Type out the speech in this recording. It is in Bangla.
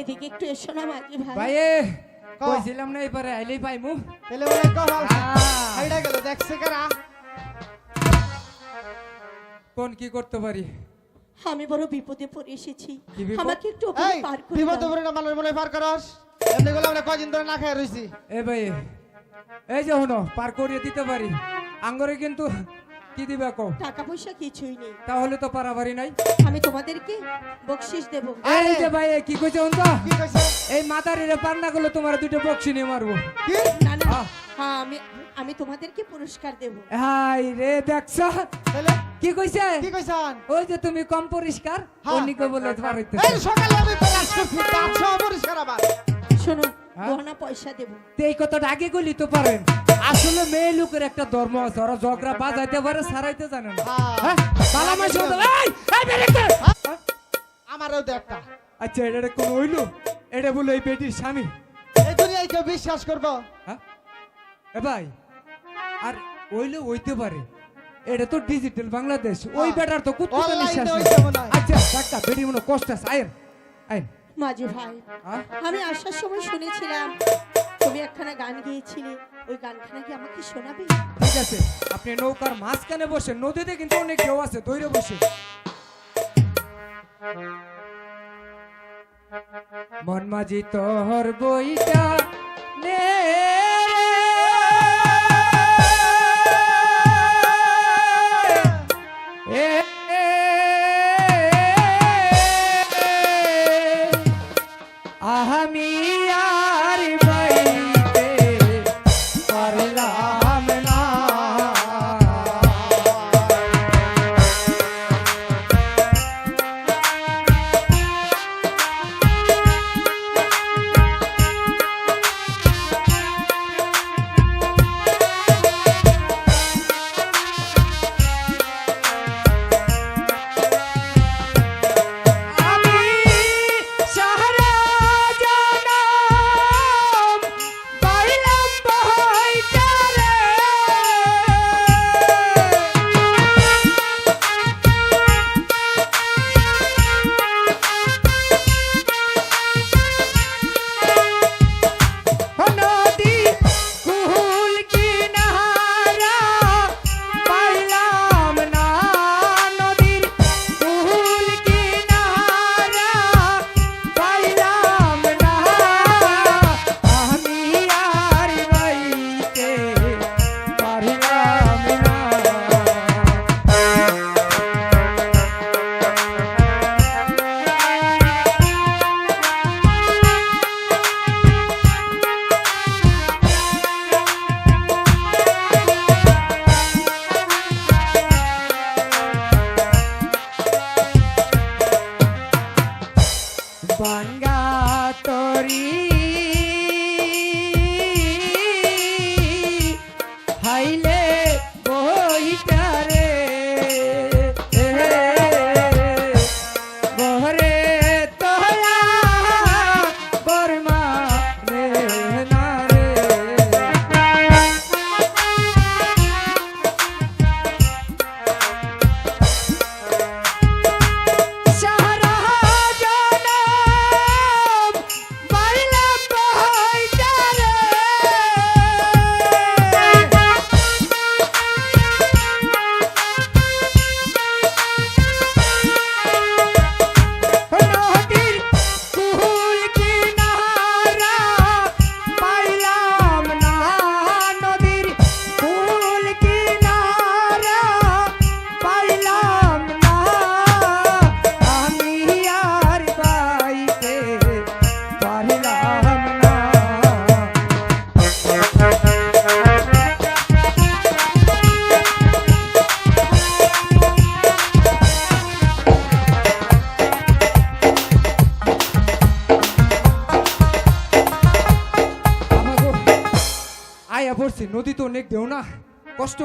এদিকে একটু এসো না মাঝি ভাই। ভাই কইছিলাম না এবারে আইলেই পাইমু তাহলে কপাল আহ। হাইডা গেল দেখছে কারা? কোন কি করতে পারি? আমি বড় বিপদে পড়ে এসেছি? আমাকে একটু এই পার করে বিপদ। উপরে না মানুষ মনে পার করস এমনি গুলো আমরা কদিন ধরে না খেয়ে রইছি। এ ভাই এই যে হনো পার করিয়ে দিতে পারি। আঙ্গরে কিন্তু কি দিবা কো টাকা পয়সা কিছুই নেই। তাহলে তো পারাবারি নাই। আমি তোমাদেরকে বকশিস দেব। এই যে ভাই কি কইছে হন কি কইছে? এই মাথারিরে পান্না গুলো তোমার দুটো বক্সি নিয়ে মারবো। কি? না না হ্যাঁ আমি আমি তোমাদেরকে পুরস্কার দেব। হাই রে দেখছ তাহলে? কি কইছে? কি কইছান ওই যে তুমি কম পরিষ্কার হ্যাঁ। অনিকে বলে পারইতে এই সকালে আমি প্লাস করছি সহ পরিষ্কার আবার। শোনো হ্যাঁ? গহনা পয়সা দেব। এই কথাটা আগে কইলি তো পারেন। আসলে মেয়ে লোকের একটা ধর্ম আছে ওরা ঝগড়া বাজাইতে পারে সারাইতে জানে না। হ্যাঁ। হ্যাঁ? বালা মাস এই এই বেরেকে? আমারও তো একটা। আচ্ছা এটা কোন হইল? এটা বলে এই বেটির স্বামী। এই দুনিয়ায় কেউ বিশ্বাস করব। হ্যাঁ? এ ভাই আর হইলে হইতে পারে। এটা তো ডিজিটাল বাংলাদেশ ওই। বেটার তো কুত্তা বিশ্বাস। আচ্ছা ডাক্তার বেটি মনে কষ্ট আছে আইন আইন মাঝি ভাই। হ্যাঁ? আমি আসার সময় শুনেছিলাম তুমি একখানা গান গিয়েছিলে ওই গানখানা কি আমাকে শোনাবে? ঠিক আছে আপনি নৌকার মাঝখানে বসে নদীতে কিন্তু অনেক কেউ আছে দৈরে বসে। মন মাঝি তোর বইটা নে। হাইলে পড়ছি নদী তো অনেক দেও না। কষ্ট